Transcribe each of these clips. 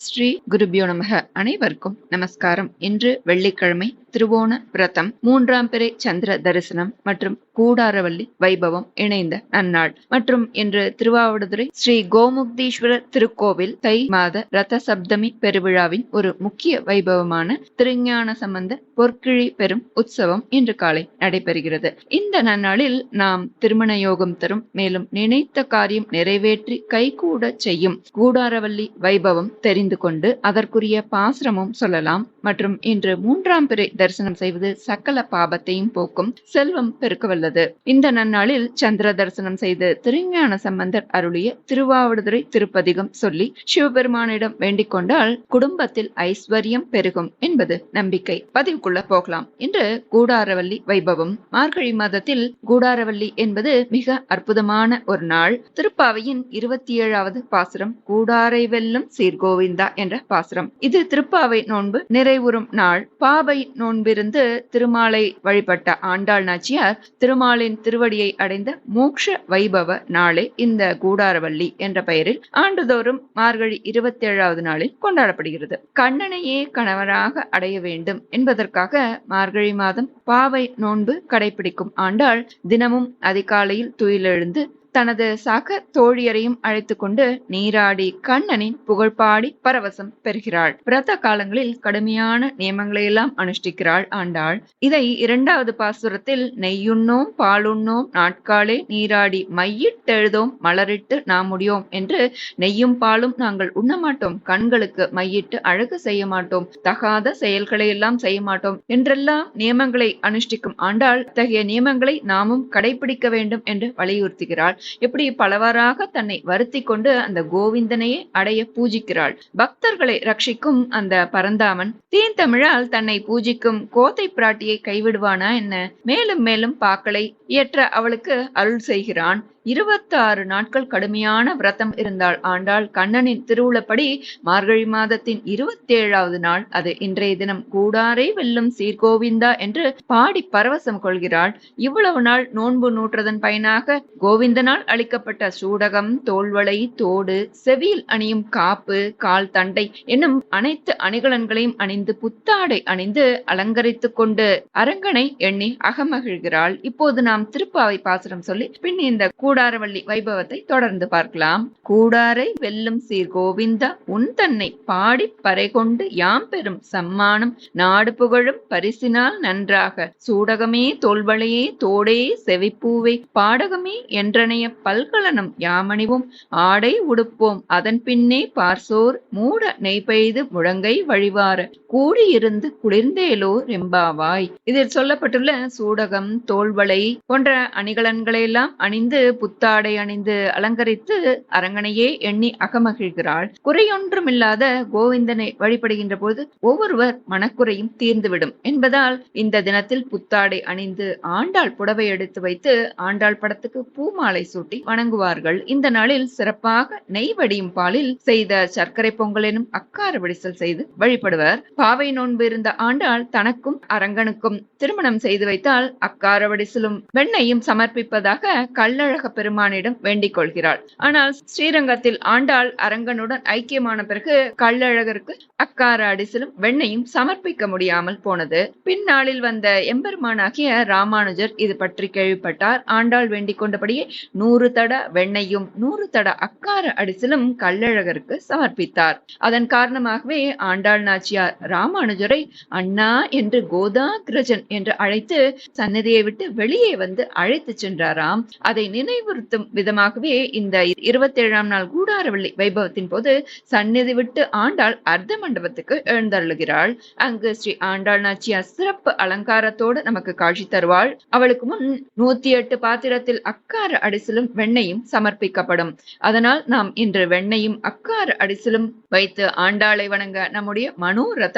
ஸ்ரீ குருபியோ நமக. அனைவருக்கும் நமஸ்காரம். இன்று வெள்ளிக்கிழமை திருவோண விரதம் மூன்றாம் பிறை சந்திர தரிசனம் மற்றும் கூடாரவள்ளி வைபவம் இணைந்த நன்னாள். மற்றும் இன்று திருவாவடுதுறை ஸ்ரீ கோமுக்தீஸ்வரர் திருக்கோவில் தை மாத ரத சப்தமி பெருவிழாவின் ஒரு முக்கிய வைபவமான திருஞான சம்பந்த பொற்கிழி பெறும் உற்சவம் இன்று காலை நடைபெறுகிறது. இந்த நன்னாளில் நாம் திருமண யோகம் தரும் மேலும் நினைத்த காரியம் நிறைவேற்றி கைகூட செய்யும் கூடாரவள்ளி வைபவம் தெரிந்து கொண்டு அதற்குரிய பாசுரமும் சொல்லலாம். மற்றும் இன்று மூன்றாம் பிறை தரிசனம் செய்வது சக்கல பாபத்தையும் போக்கும் செல்வம் பெருக்கவல்ல வல்லது இந்த நன்னாளில் சந்திர தரிசனம் செய்து திருஞான சம்பந்தர் அருளிய திருவாவடுதுறை திருப்பதிகம் சொல்லி சிவபெருமானிடம் வேண்டிக் கொண்டால் குடும்பத்தில் ஐஸ்வர்யம் பெருகும் என்பது நம்பிக்கை. பதிவுக்குள்ள போகலாம். இன்று கூடாரவல்லி வைபவம். மார்கழி மாதத்தில் கூடாரவல்லி என்பது மிக அற்புதமான ஒரு நாள். திருப்பாவையின் இருபத்தி ஏழாவது பாசுரம் கூடாரை வெல்லும் சீர்கோவிந்தா என்ற பாசுரம். இது திருப்பாவை நோன்பு நிறைவுறும் நாள். பாவை நோன்பிருந்து திருமாலை வழிபட்ட ஆண்டாள் நாச்சியார் திரு பெருமாளின் திருவடியை அடைந்த மோக்ஷ வைபவ நாளே இந்த கூடாரவள்ளி என்ற பெயரில் ஆண்டுதோறும் மார்கழி இருபத்தி ஏழாவது நாளில் கொண்டாடப்படுகிறது. கண்ணனையே கணவராக அடைய வேண்டும் என்பதற்காக மார்கழி மாதம் பாவை நோன்பு கடைபிடிக்கும் ஆண்டாள் தினமும் அதிகாலையில் துயிலெழுந்து தனது சக தோழியரையும் அழைத்து கொண்டு நீராடி கண்ணனின் புகழ்பாடி பரவசம் பெறுகிறாள். பிரத காலங்களில் கடுமையான நியமங்களை எல்லாம் அனுஷ்டிக்கிறாள் ஆண்டாள். இதை இரண்டாவது பாசுரத்தில் நெய்யுண்ணோம் பாலுண்ணோம் நாட்காலே நீராடி மையிட்டெழுதோம் மலரிட்டு நாம் முடியோம் என்று நெய்யும் பாலும் நாங்கள் உண்ணமாட்டோம். கண்களுக்கு மையிட்டு அழகு செய்ய மாட்டோம். தகாத செயல்களை எல்லாம் செய்ய மாட்டோம். என்றெல்லாம் நியமங்களை அனுஷ்டிக்கும் ஆண்டாள் இத்தகைய நியமங்களை நாமும் கடைபிடிக்க வேண்டும் என்று வலியுறுத்துகிறாள். இப்படி பலவாறாக தன்னை வருத்தி கொண்டு அந்த கோவிந்தனையே அடைய பூஜிக்கிறாள். பக்தர்களை ரட்சிக்கும் அந்த பரந்தாமன் தீந்தமிழால் தன்னை பூஜிக்கும் கோதை பிராட்டியை கைவிடுவானா என்ன? மேலும் மேலும் பாக்களை இயற்ற அவளுக்கு அருள் செய்கிறான். இருபத்தாறு நாட்கள் கடுமையான விரதம் இருந்தாள். ஆண்டாள் கண்ணனின் திருவுளப்படி மார்கழி மாதத்தின் இருபத்தி ஏழாவது நாள். அது இன்றைய தினம் கூடாரை வெல்லும் சீர்கோவிந்தா என்று பாடி பரவசம் கொள்கிறாள். இவ்வளவு நாள் நோன்பு நூற்றதன் பயனாக கோவிந்தனால் அளிக்கப்பட்ட சூடகம் தோல்வளை தோடு செவியில் அணியும் காப்பு கால் தண்டை என்னும் அனைத்து அணிகலன்களையும் அணி அணிந்து புத்தாடை அணிந்து அலங்கரித்துக் கொண்டு அரங்கனை எண்ணி அகமகிழ்கிறாள். இப்போது நாம் திருப்பாவை பாசுரம் சொல்லி பின் இந்த கூடாரவள்ளி வைபவத்தை தொடர்ந்து பார்க்கலாம். கூடாரை வெல்லும் சீர் கோவிந்தா உன் தன்னை பாடி பறை கொண்டு யாம் பெறும் சம்மானம். நாடு புகழும் பரிசினால் நன்றாக சூடகமே தோல்வளையே தோடே செவிப்பூவே. பாடகமே என்றனைய பல்கலனம் யாமணிவும். ஆடை உடுப்போம் அதன் பின்னே பார்சோர் மூட நெய் பெய்து முழங்கை வழிவார. கூடியிருந்து குளிர்ந்தேலோ ரெம்பாவாய். இதில் சொல்லப்பட்டுள்ள சூடகம் தோல்வளை போன்ற அணிகலன்களையெல்லாம் அணிந்து புத்தாடை அணிந்து அலங்கரித்து அரங்கனையே எண்ணி அகமகிழ்கிறாள். குறையொன்றுமில்லாத கோவிந்தனை வழிபடுகின்ற போது ஒவ்வொருவர் மனக்குறையும் தீர்ந்துவிடும். என்பதால் இந்த தினத்தில் புத்தாடை அணிந்து ஆண்டாள் புடவை எடுத்து வைத்து ஆண்டாள் படத்துக்கு பூமாலை சூட்டி வணங்குவார்கள். இந்த நாளில் சிறப்பாக நெய் வடியும் பாலில் செய்த சர்க்கரை பொங்கல் எனும் அக்கார விடிசல் செய்து வழிபடுவர். பாவை நோன்பு இருந்த ஆண்டாள் தனக்கும் அரங்கனுக்கும் திருமணம் செய்து வைத்தால் அக்காரவடிசிலும் வெண்ணையும் சமர்ப்பிப்பதாக கள்ளழக பெருமானிடம் வேண்டிக் கொள்கிறாள். ஆனால் ஸ்ரீரங்கத்தில் ஆண்டாள் அரங்கனுடன் ஐக்கியமான பிறகு கள்ளழகருக்கு அக்கார அடிசிலும் வெண்ணையும் சமர்ப்பிக்க முடியாமல் போனது. பின்னாளில் வந்த எம்பெருமானாகிய ராமானுஜர் இது பற்றி கேள்விப்பட்டார். ஆண்டாள் வேண்டிக் கொண்டபடியே நூறு தட வெண்ணையும் நூறு தட அக்கார அடிசிலும் கள்ளழகருக்கு சமர்ப்பித்தார். அதன் காரணமாகவே ஆண்டாள் நாச்சியார் ராமானுஜரை அண்ணா என்று கோதாகிரஜன் என்று அழைத்து சன்னதியை விட்டு வெளியே வந்து அழைத்து சென்றாராம். அதை நினைவுறுத்தும் விதமாகவே இந்த இருபத்தி ஏழாம் நாள் கூடாரவள்ளி வைபவத்தின் போது சந்நிதி விட்டு ஆண்டாள் அர்த்த மண்டபத்துக்கு எழுந்தருளுகிறாள். அங்கு ஸ்ரீ ஆண்டாள் நாச்சியார் சிறப்பு அலங்காரத்தோடு நமக்கு காட்சி தருவாள். அவளுக்கு முன் நூத்தி எட்டு பாத்திரத்தில் அக்கார அடிசிலும் வெண்ணையும் சமர்ப்பிக்கப்படும். அதனால் நாம் இன்று வெண்ணையும் அக்கார அடிசிலும் வைத்து ஆண்டாளை வணங்க நம்முடைய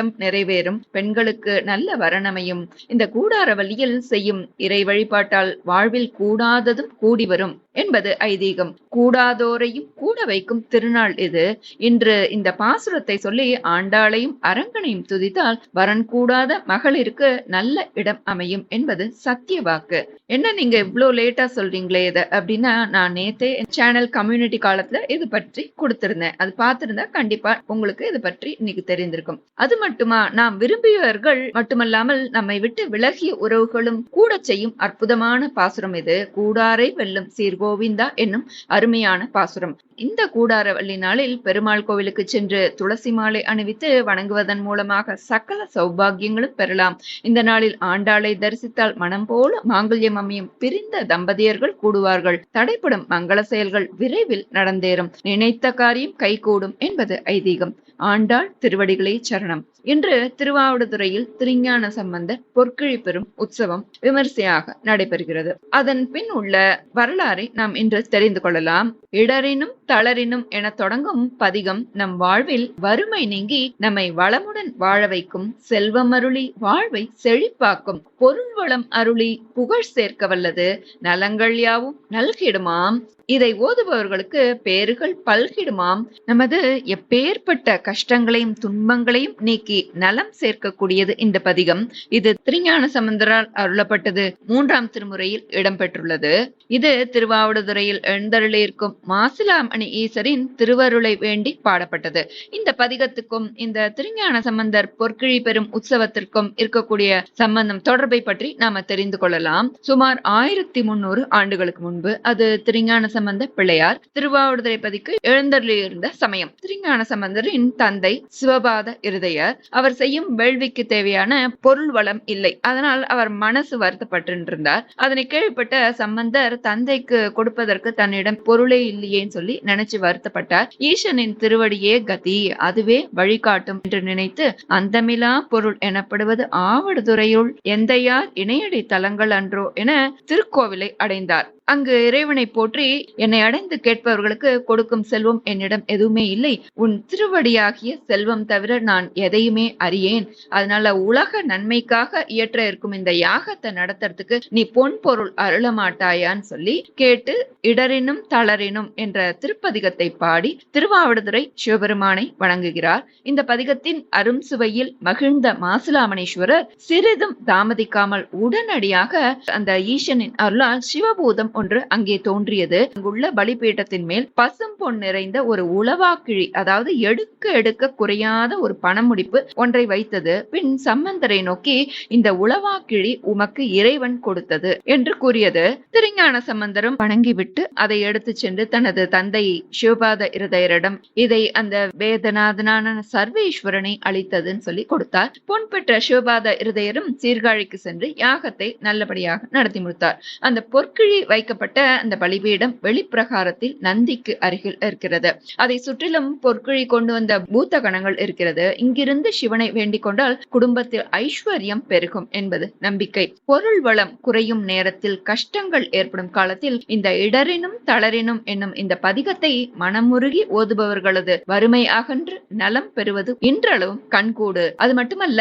சித்தம் நிறைவேறும். பெண்களுக்கு நல்ல வரணமையும் இந்த கூடார வழியில் செய்யும் இறை வழிபாட்டால் வாழ்வில் கூடாததும் கூடி வரும் என்பது ஐதீகம். கூடாதோரையும் கூட வைக்கும் திருநாள் இது. இன்று இந்த பாசுரத்தை சொல்லி ஆண்டாளையும் அரங்கனையும் துதித்தால் வரன் கூடாத மகளிருக்கு நல்ல இடம் அமையும் என்பது சத்திய வாக்கு. என்ன நீங்க இவ்வளவு லேட்டா சொல்றீங்களே இத அப்படின்னா நான் நேத்தே சேனல் கம்யூனிட்டி காலத்துல இது பற்றி கொடுத்திருந்தேன். அது பார்த்திருந்தா கண்டிப்பா உங்களுக்கு இது பற்றி இன்னைக்கு தெரிந்திருக்கும். அது மட்டும் மட்டுமா நாம் விரும்பியவர்கள் மட்டுமல்லாமல் நம்மை விட்டு விலகிய உறவுகளும் கூட செய்யும் அற்புதமான பாசுரம் இது. கூடாரை வெல்லும் சீர்கோவிந்தா என்னும் அருமையான பாசுரம். இந்த கூடார வள்ளி நாளில் பெருமாள் கோவிலுக்கு சென்று துளசி மாலை அணிவித்து வணங்குவதன் மூலமாக சகல சௌபாகியங்களும் பெறலாம். இந்த நாளில் ஆண்டாளை தரிசித்தால் மனம் போல மாங்கல்யம் அமையும் பிரிந்த தம்பதியர்கள் கூடுவார்கள். தடைப்படும் மங்கள செயல்கள் விரைவில் நடந்தேறும். நினைத்த காரியம் கைகூடும் என்பது ஐதீகம். ஆண்டாள் திருவடிகளே சரணம். இன்று திருவாவடுதுறையில் திருஞான சம்பந்தர் பொற்கிழி பெறும் உற்சவம் விமர்சையாக நடைபெறுகிறது. அதன் பின் உள்ள வரலாறை நாம் இன்று தெரிந்து கொள்ளலாம். இடரினும் தளரினும் என தொடங்கும் பதிகம் நம் வாழ்வில் வறுமை நீங்கி நம்மை வளமுடன் வாழ வைக்கும் செல்வம் அருளி வாழ்வை செழிப்பாக்கும் பொருள் வளம் அருளி புகழ் சேர்க்க வல்லது நலங்கள் யாவும் நல்கிடுமாம். இதை ஓதுபவர்களுக்கு பேறுகள் பல்கிடுமாம். நமது எப்பேற்பட்ட கஷ்டங்களையும் துன்பங்களையும் நீக்கி நலம் சேர்க்கக்கூடியது இந்த பதிகம். இது திருஞான சம்பந்தரால் அருளப்பட்டது மூன்றாம் திருமுறையில் இடம்பெற்றுள்ளது. இது திருவாவடுதுறையில் எழுந்தருளியிருக்கும் மாசிலாமணி ஈசரின் திருவருளை வேண்டி பாடப்பட்டது. இந்த பதிகத்துக்கும் இந்த திருஞான சம்பந்தர் பொற்கிழி பெறும் உற்சவத்திற்கும் இருக்கக்கூடிய சம்பந்தம் தொடர்பை பற்றி நாம தெரிந்து கொள்ளலாம். சுமார் ஆயிரத்தி முன்னூறு ஆண்டுகளுக்கு முன்பு அது திருஞான சம்பந்த பிள்ளையார் திருவாவடுதுறை பதிக்கு எழுந்தருளியிருந்த சமயம். திருஞான சம்பந்தரின் தந்தை சிவபாத இருதயர் அவர் செய்யும் வேள்விக்கு தேவையான பொருள் வளம் இல்லை. அதனால் அவர் மனசு வருத்தப்பட்டிருந்தார் அதனை கேள்விப்பட்ட சம்பந்தர் தந்தைக்கு கொடுப்பதற்கு தன்னிடம் பொருளே இல்லையேன்னு சொல்லி நினைச்சு வருத்தப்பட்டார். ஈசனின் திருவடியே கதி அதுவே வழிகாட்டும் என்று நினைத்து அந்தமிலா பொருள் எனப்படுவது ஆவடுதுறையுள் எந்தையார் இணையடி தலங்கள் அன்றோ என திருக்கோவிலை அடைந்தார். அங்கு இறைவனை போற்றி என்னை அடைந்து கேட்பவர்களுக்கு கொடுக்கும் செல்வம் என்னிடம் எதுவுமே இல்லை. உன் திருவடியாகிய செல்வம் தவிர நான் எதையுமே அறியேன். அதனால உலக நன்மைக்காக இயற்ற இருக்கும் இந்த யாகத்தை நடத்துறதுக்கு நீ பொன் பொருள் அருள மாட்டாயான்னு சொல்லி கேட்டு இடரினும் தளரினும் என்ற திருப்பதிகத்தை பாடி திருவாவடுதுறை சிவபெருமானை வணங்குகிறார். இந்த பதிகத்தின் அரும் சுவையில் மகிழ்ந்த மாசிலாமணீஸ்வரர் சிறிதும் தாமதிக்காமல் உடனடியாக அந்த ஈசனின் அருளால் சிவபூதம் ஒன்று அங்கே தோன்றியது. அங்குள்ள பலிபீட்டத்தின் மேல் பசும் பொன் நிறைந்த ஒரு உளவாக்கிழி அதாவது எடுக்க எடுக்க குறையாத ஒரு பணமுடிப்பு ஒன்றை வைத்தது. பின் சம்பந்தரை நோக்கி இந்த உளவாக்கிழி உமக்கு இறைவன் கொடுத்தது என்று கூறியது. திருஞான சம்பந்தரும் வணங்கிவிட்டு அதை எடுத்து சென்று தனது தந்தை சிவபாத இருதயரிடம் இதை அந்த வேதநாதனான சர்வேஸ்வரனை அளித்ததுன்னு சொல்லி கொடுத்தார். பொன் பெற்ற சிவபாத இருதயரும் சீர்காழிக்கு சென்று யாகத்தை நல்லபடியாக நடத்தி முடித்தார். அந்த பொற்கிழி வைக்க அமைக்கப்பட்ட அந்த பலிபீடம் வெளிப்பிரகாரத்தில் நந்திக்கு அருகில் இருக்கிறது. அதை சுற்றிலும் பொற்குழி கொண்டு வந்த பூத்த கணங்கள் இருக்கிறது. இங்கிருந்து சிவனை வேண்டிக் கொண்டால் குடும்பத்தில் ஐஸ்வர்யம் பெருகும் என்பது நம்பிக்கை. பொருள் வளம் குறையும் நேரத்தில் கஷ்டங்கள் ஏற்படும் காலத்தில் இந்த இடரினும் தளரினும் என்னும் இந்த பதிகத்தை மனமுருகி ஓதுபவர்களது வறுமை அகன்று நலம் பெறுவது இன்றளவும் கண்கூடு. அது மட்டுமல்ல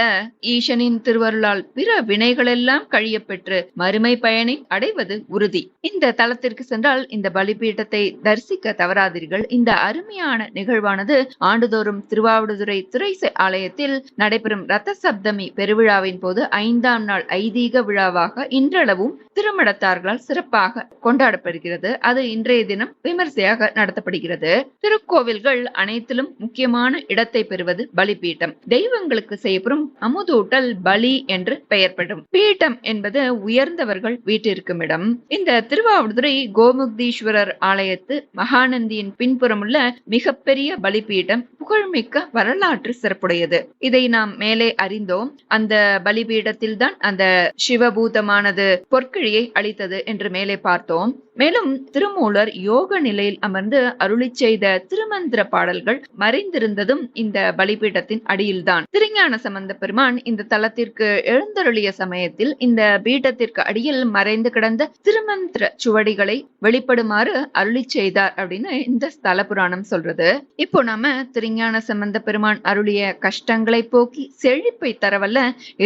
ஈசனின் திருவருளால் பிற வினைகளெல்லாம் கழிய பெற்று மறுமை பயனை அடைவது உறுதி. இந்த இந்த தலத்திற்கு சென்றால் இந்த பலிபீட்டத்தை தரிசிக்க தவறாதீர்கள். இந்த அருமையான நிகழ்வானது ஆண்டுதோறும் திருவாவடுதுறை துறைசை ஆலயத்தில் நடைபெறும் ரத்த சப்தமி பெருவிழாவின் போது ஐந்தாம் நாள் ஐதீக விழாவாக இன்றளவும் திருமடத்தார்களால் சிறப்பாக கொண்டாடப்படுகிறது. அது இன்றைய தினம் விமர்சையாக நடத்தப்படுகிறது. திருக்கோவில்கள் அனைத்திலும் முக்கியமான இடத்தை பெறுவது பலிபீட்டம் தெய்வங்களுக்கு செய்யப்படும் அமுதூட்டல் பலி என்று பெயர்படும். பீட்டம் என்பது உயர்ந்தவர்கள் வீட்டிற்கும் இடம். இந்த திரு திருவாவடுதுறை கோமுக்தீஸ்வரர் ஆலயத்து மகாநந்தியின் பின்புறமுள்ள மிகப்பெரிய பலிபீடம் புகழ்மிக்க வரலாற்று சிறப்புடையது. இதை நாம் மேலே அறிந்தோம். அந்த பலிபீடத்தில் தான் அந்த சிவபூதமானது பொற்கிழியை அளித்தது என்று மேலே பார்த்தோம். மேலும் திருமூலர் யோக நிலையில் அமர்ந்து அருளி செய்த திருமந்திர பாடல்கள் மறைந்திருந்ததும் இந்த பலிபீடத்தின் அடியில்தான். திருஞான சம்பந்த பெருமான் இந்த தலத்திற்கு எழுந்தருளிய சமயத்தில் இந்த பீடத்திற்கு அடியில் மறைந்து கிடந்த திருமந்திர சுவடிகளை வெளிப்படுமாறு அருளி செய்தார் அப்படின்னு இந்த ஸ்தல புராணம் சொல்றது. இப்போ நாம திருஞான சம்பந்த பெருமான் அருளிய கஷ்டங்களை போக்கி செழிப்பை தரவல்ல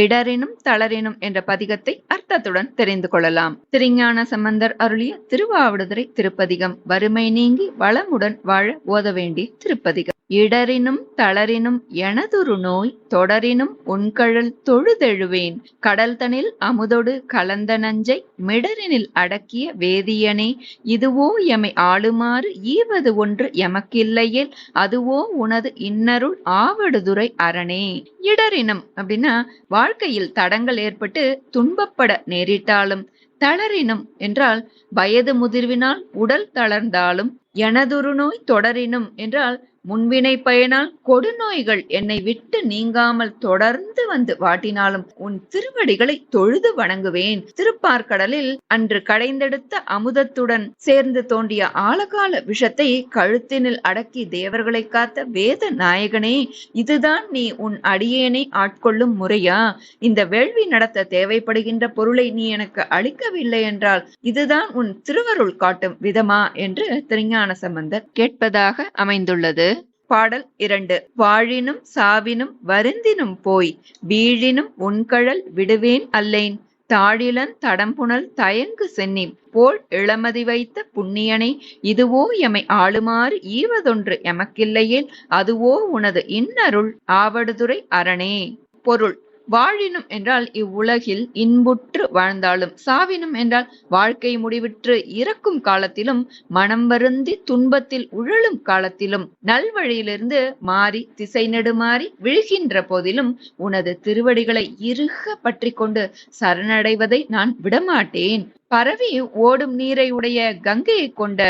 இடரினும் தளரினும் என்ற பதிகத்தை அர்த்தத்துடன் தெரிந்து கொள்ளலாம். திருஞான சம்பந்தர் அருளிய திருவாவடுதுறை திருப்பதிகம் வறுமை நீங்கி வளமுடன் வாழ ஓத வேண்டிய திருப்பதிகம். இடரினும் தளரினும் எனதொரு நோய் தொடரினும் உன்கழல் தொழுதெழுவேன். கடல்தனில் அமுதொடு கலந்த நஞ்சை மிடரினில் அடக்கிய வேதியனே இதுவோ எமை ஆளுமாறு ஈவது ஒன்று எமக்கில்லையில் அதுவோ உனது இன்னருள் ஆவடுதுறை அரணே. இடரினம் அப்படின்னா வாழ்க்கையில் தடங்கள் ஏற்பட்டு துன்பப்பட நேரிட்டாலும் தளரினும் என்றால் வயது முதிர்வினால் உடல் தளர்ந்தாலும் எனதொரு நோய் தொடரினும் என்றால் முன்வினை பயனால் கொடுநோய்கள் என்னை விட்டு நீங்காமல் தொடர்ந்து வந்து வாட்டினாலும் உன் திருவடிகளை தொழுது வணங்குவேன். திருப்பார்கடலில் அன்று கடைந்தெடுத்த அமுதத்துடன் சேர்ந்து தோண்டிய ஆழகால விஷத்தை கழுத்தினில் அடக்கி தேவர்களை காத்த வேத நாயகனே இதுதான் நீ உன் அடியேனை ஆட்கொள்ளும் முறையா? இந்த வேள்வி நடத்த தேவைப்படுகின்ற பொருளை நீ எனக்கு அளிக்கவில்லை என்றால் இதுதான் உன் திருவருள் காட்டும் விதமா? என்று திருஞான சம்பந்தர் கேட்பதாக அமைந்துள்ளது. பாடல் இரண்டு. வாழினும் சாவினும் வருந்தினும் போய் வீழினும் உன்கழல் விடுவேன் அல்லேன். தாழிலன் தடம்புணல் தயங்கு சென்னி போல் இளமதி வைத்த புண்ணியனை இதுவோ எமை ஆளுமாறு ஈவதொன்று எமக்கில்லையேல். அதுவோ உனது இன்னருள் ஆவடுதுறை அரணே. பொருள். வாழினும் என்றால் இவ்வுலகில் இன்புற்று வாழ்ந்தாலும் சாவினும் என்றால் வாழ்க்கை முடிவிற்று இறக்கும் காலத்திலும் மனம் வருந்தி துன்பத்தில் உழலும் காலத்திலும் நல்வழியிலிருந்து மாறி திசை நெடுமாறி விழுகின்ற போதிலும் உனது திருவடிகளை இறுக பற்றி கொண்டு சரணடைவதை நான் விடமாட்டேன். பரவி ஓடும் நீரை உடைய கங்கையை கொண்ட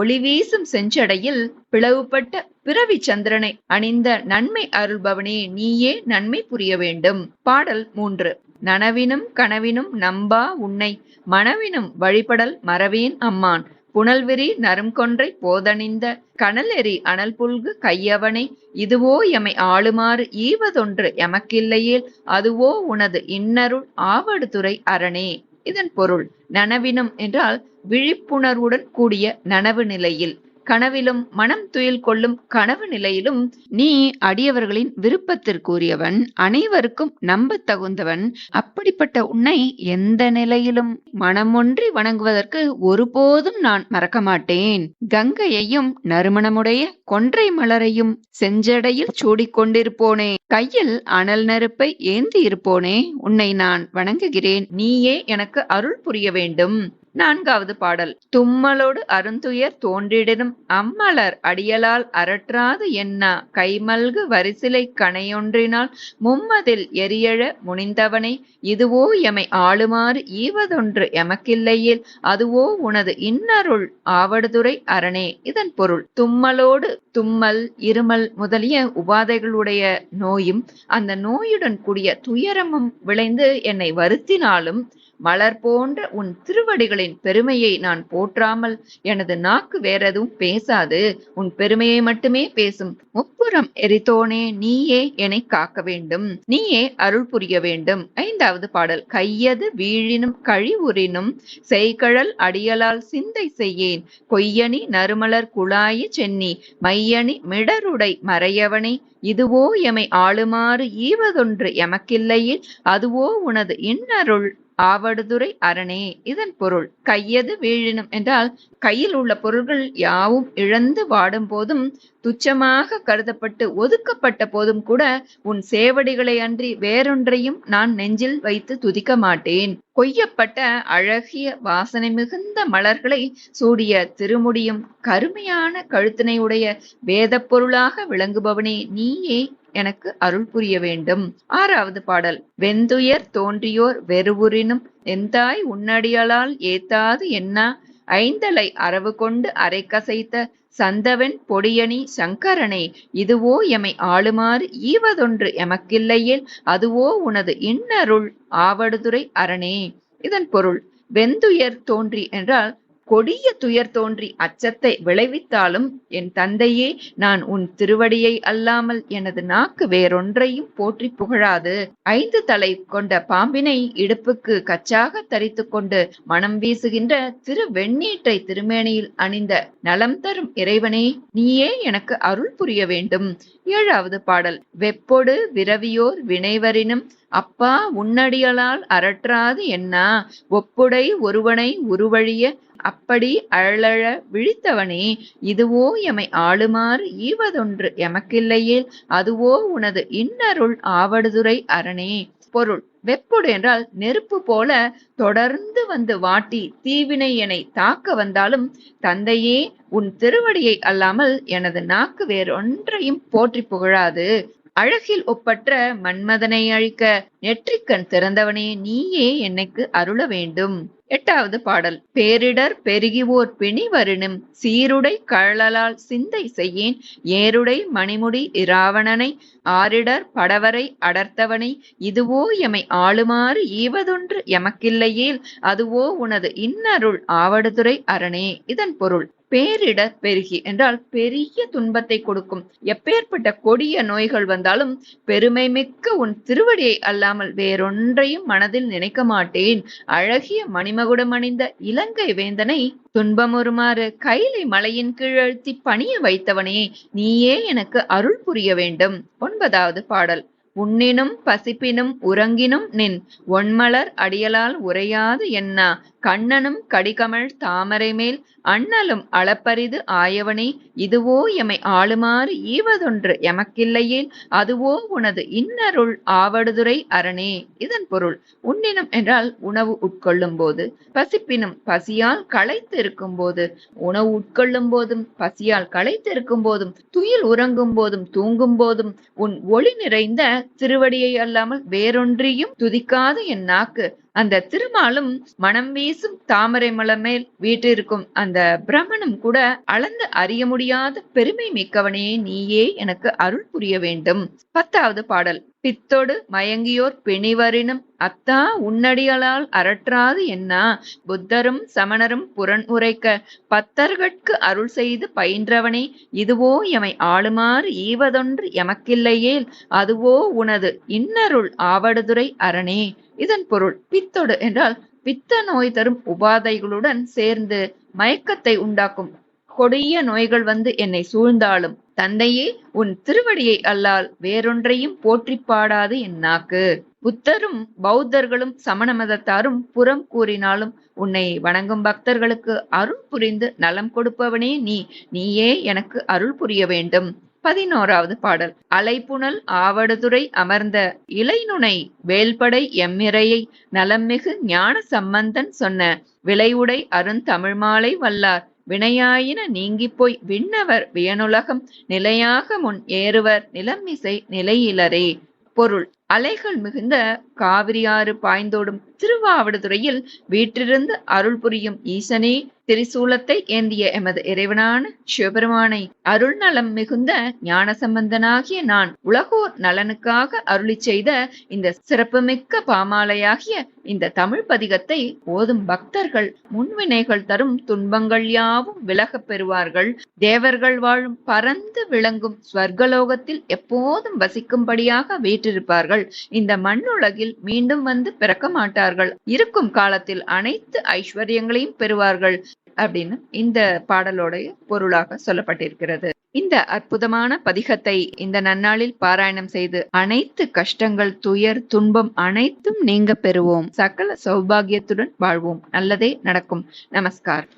ஒளி வீசும் செஞ்சடையில் பிளவுபட்ட பிறவி சந்திரனை அணிந்த நன்மை அருள்பவனே நீயே நன்மை புரிய வேண்டும். பாடல் மூன்று. நனவினும் கனவினும் நம்பா உன்னை மனவினும் வழிபடல் மறவேன் அம்மான். புனல்விரி நறுங்கொன்றை போதணிந்த கனலெறி அனல் புல்கு கையவனை இதுவோ எமை ஆளுமாறு ஈவதொன்று எமக்கில்லையேல் அதுவோ உனது இன்னருள் ஆவடுதுறை அரணே. இதன் பொருள் நனவினம் என்றால் விழிப்புணர்வுடன் கூடிய நனவு நிலையில். கனவிலும் மனம் துயில் கொள்ளும் கனவு நிலையிலும் நீ அடியவர்களின் விருப்பத்திற்குரியவன் அனைவருக்கும் நம்ப தகுந்தவன் அப்படிப்பட்ட உன்னை எந்த நிலையிலும் மனமொன்றி வணங்குவதற்கு ஒருபோதும் நான் மறக்க மாட்டேன். கங்கையையும் நறுமணமுடைய கொன்றை மலரையும் செஞ்சடையில் சூடிக்கொண்டிருப்போனே. கையில் அனல் நெருப்பை ஏந்தி இருப்போனே உன்னை நான் வணங்குகிறேன். நீயே எனக்கு அருள் புரிய வேண்டும். நான்காவது பாடல். தும்மலோடு அருந்துயர் தோன்றிடினும் அம்மலர் அடியலால் அரற்றாது என்ன? கைமல்கு வரிசிலை கணையொன்றினால் மும்மதில் எரியழ முனிந்தவனை இதுவோ எமை ஆளுமாறு ஈவதொன்று எமக்கில்லையில் அதுவோ உனது இன்னருள் ஆவடுதுறை அரணே. இதன் பொருள் தும்மலோடு தும்மல் இருமல் முதலிய உபாதைகளுடைய நோயும் அந்த நோயுடன் கூடிய துயரமும் விளைந்து என்னை வருத்தினாலும் மலர் போன்ற உன் திருவடிகளின் பெருமையை நான் போற்றாமல் எனது நாக்கு வேறெதுவும் பேசாது. உன் பெருமையை மட்டுமே பேசும் முப்புறம் எரித்தோனே நீயே என்னை காக்க வேண்டும். நீயே அருள் புரிய வேண்டும். ஐந்தாவது பாடல். கையது வீழினும் கழிவுறினும் செய்கழல் அடியலால் சிந்தை செய்யேன். கொய்யணி நறுமலர் குழாய சென்னி. மையணி மிடருடை மறையவனை. இதுவோ எமை ஆளுமாறு ஈவதொன்று எமக்கில்லையில். அதுவோ உனது இன்னருள் ஆவடுதுறை அரணே. இதன் பொருள் கையது வீழினும் என்றால் கையில் உள்ள பொருள்கள் யாவும் இழந்து வாடும் போதும் துச்சமாக கருதப்பட்டு ஒதுக்கப்பட்ட போதும் கூட உன் சேவடிகளை அன்றி வேறொன்றையும் நான் நெஞ்சில் வைத்து துதிக்க மாட்டேன். கொய்யப்பட்ட அழகிய வாசனை மிகுந்த மலர்களை சூடிய திருமுடியும் கருமையான கழுத்தினையுடைய வேத பொருளாக விளங்குபவனே நீயே. எனக்கு அருள் புரிய வேண்டும். ஆறாவது பாடல். வெந்துயர் தோன்றியோர் வெறுவுறினும் எந்தாய் உன்னடியலால் ஏத்தாது என்ன? ஐந்தலை அரவு கொண்டு அரை கசைத்த சந்தவன் பொடியணி சங்கரனே இதுவோ எமை ஆளுமாறு ஈவதொன்று எமக்கில்லையில் அதுவோ உனது இன்னருள் ஆவடுதுறை அரணே. இதன் பொருள் வெந்துயர் தோன்றி என்றால் கொடிய துயர் தோன்றி அச்சத்தை விளைவித்தாலும் என் தந்தையே நான் உன் திருவடியை அல்லாமல் எனது நாக்கு வேறொன்றையும் போற்றி புகழாது. ஐந்து தலை கொண்ட பாம்பினை இடுப்புக்கு கச்சாக தரித்து கொண்டு மனம் வீசுகின்ற திரு வெண்ணீற்றை திருமேனியில் அணிந்த நலம் தரும் இறைவனே நீயே எனக்கு அருள் புரிய வேண்டும். ஏழாவது பாடல் வெப்பொடு விரவியோர் வினைவரினும் அப்பா உன்னடியலால் அரற்றாது என்னா? ஒப்புடை ஒருவனை உருவழிய அப்படி அழழ விழித்தவனே இதுவோ எமை ஆளுமாறு ஈவதொன்று எமக்கில்லையே அதுவோ உனது இன்னருள் ஆவடுதுறை அரணே. பொருள் வெப்பொடு என்றால் நெருப்பு போல தொடர்ந்து வந்து வாட்டி தீவினை எனை தாக்க வந்தாலும் தந்தையே உன் திருவடியை அல்லாமல் எனது நாக்கு வேறொன்றையும் போற்றி புகழாது. அழகில் ஒப்பற்ற மன்மதனை அழிக்க நெற்றிக்கண் திறந்தவனே நீயே என்னைக்கு அருள வேண்டும். எட்டாவது பாடல். பேரிடர் பெருகிவோர் பிணி வருணும் சீருடை கழலால் சிந்தை செய்யேன். ஏருடை மணிமுடி இராவணனை. ஆரிடர் படவரை அடர்த்தவனை. இதுவோ எமை ஆளுமாறு ஈவதொன்று எமக்கில்லையேல். அதுவோ உனது இன்னருள் ஆவடுதுறை அரணே. இதன் பொருள். பேரிடர் பெருகி என்றால் பெரிய துன்பத்தை கொடுக்கும். எப்பேற்பட்ட கொடிய நோய்கள் வந்தாலும் பெருமை மிக்க உன் திருவடியை அல்லாமல் வேறொன்றையும் மனதில் நினைக்க மாட்டேன். அழகிய மணிமகுடம் அணிந்த இலங்கை வேந்தனை துன்பமுறுமாறு கைலை மலையின் கீழழ்த்தி பணிய வைத்தவனே நீயே எனக்கு அருள் புரிய வேண்டும். ஒன்பதாவது பாடல். உண்ணினும் பசிப்பினும் உறங்கினும் நின். ஒன்மலர் அடியலால் உரையாது என்னா? கண்ணனும் கடிகமழ் தாமரை மேல் அண்ணலும் அளப்பரிது ஆயவனே இதுவோ எமை ஆளுமாறு ஈவதொன்று எமக்கில்லையேல் அதுவோ உனது இன்னருள் ஆவடுதுறை அரணே. இதன் பொருள் உண்ணினும் என்றால் உணவு உட்கொள்ளும் போது பசிப்பினும் பசியால் களைத்து இருக்கும் போது உணவு உட்கொள்ளும் போதும் பசியால் களைத்து இருக்கும் போதும் துயில் உறங்கும் போதும் தூங்கும் போதும் உன் ஒளி நிறைந்த திருவடியை அல்லாமல் வேறொன்றியும் துதிக்காது என் நாக்கு அந்த திருமாலும் மனம் வீசும் தாமரை மலமேல் மேல் வீற்றிருக்கும் அந்த பிரமணம் கூட அளந்து அறிய முடியாத பெருமை மிக்கவனே நீயே எனக்கு அருள் புரிய வேண்டும். பத்தாவது பாடல். பித்தொடு மயங்கியோர் பிணிவரினும் அத்தா உன்னடிகளால் அரற்றாது என்ன? புத்தரும் சமணரும் புறன் உரைக்க பத்தர்கட்கு அருள் செய்து பயின்றவனே இதுவோ எமை ஆளுமாறு ஈவதொன்று எமக்கில்லையேல் அதுவோ உனது இன்னருள் ஆவடுதுறை அரணே. இதன் பொருள் பித்தொடு என்றால் பித்த நோய் தரும் உபாதைகளுடன் சேர்ந்து மயக்கத்தை உண்டாக்கும். கொடிய நோய்கள் வந்து என்னை சூழ்ந்தாலும் தந்தையே உன் திருவடியை அல்லால் வேறொன்றையும் போற்றி பாடாது என் நாக்கு. புத்தரும் பௌத்தர்களும் சமண மதத்தாரும் புறம் கூறினாலும் உன்னை வணங்கும் பக்தர்களுக்கு அருள் புரிந்து நலம் கொடுப்பவனே நீ. நீயே எனக்கு அருள் புரிய வேண்டும். பதினோராவது பாடல். அலைப்புணல் ஆவடுதுறை அமர்ந்த இலைநுனை வேல்படை எம்மிரையை நலம்மிகு ஞான சம்பந்தன் சொன்ன விளைவுடை அருந்தமிழ்மாலை வல்லார். வினையாயின நீங்கிப் போய் விண்ணவர் வியனுலகம் நிலையாக முன் ஏறுவர் நிலமிசை நிலையிலரே. பொருள். அலைகள் மிகுந்த காவிரியாறு பாய்ந்தோடும் திருவாவடுதுறையில் வீற்றிருந்து அருள் புரியும் ஈசனே திரிசூலத்தை ஏந்திய எமது இறைவனான சிவபெருமானை அருள் நலம் மிகுந்த ஞானசம்பந்தனாகிய நான் உலகோர் நலனுக்காக அருளி செய்த இந்த சிறப்புமிக்க பாமாலையாகிய இந்த தமிழ் பதிகத்தை ஓதும் பக்தர்கள் முன்வினைகள் தரும் துன்பங்கள் யாவும் விலகப் பெறுவார்கள். தேவர்கள் வாழும் பறந்து விளங்கும் ஸ்வர்கலோகத்தில் எப்போதும் வசிக்கும்படியாக வீற்றிருப்பார்கள். இந்த மண்ணுலகில் மீண்டும் வந்து பிறக்க மாட்டார்கள். இருக்கும் காலத்தில் அனைத்து ஐஸ்வர்யங்களையும் பெறுவார்கள் அப்படின்னு இந்த பாடலோடைய பொருளாக சொல்லப்பட்டிருக்கிறது. இந்த அற்புதமான பதிகத்தை இந்த நன்னாளில் பாராயணம் செய்து அனைத்து கஷ்டங்கள் துயர் துன்பம் அனைத்தும் நீங்க பெறுவோம். சகல சௌபாகியத்துடன் வாழ்வோம். நல்லதே நடக்கும். நமஸ்கார்.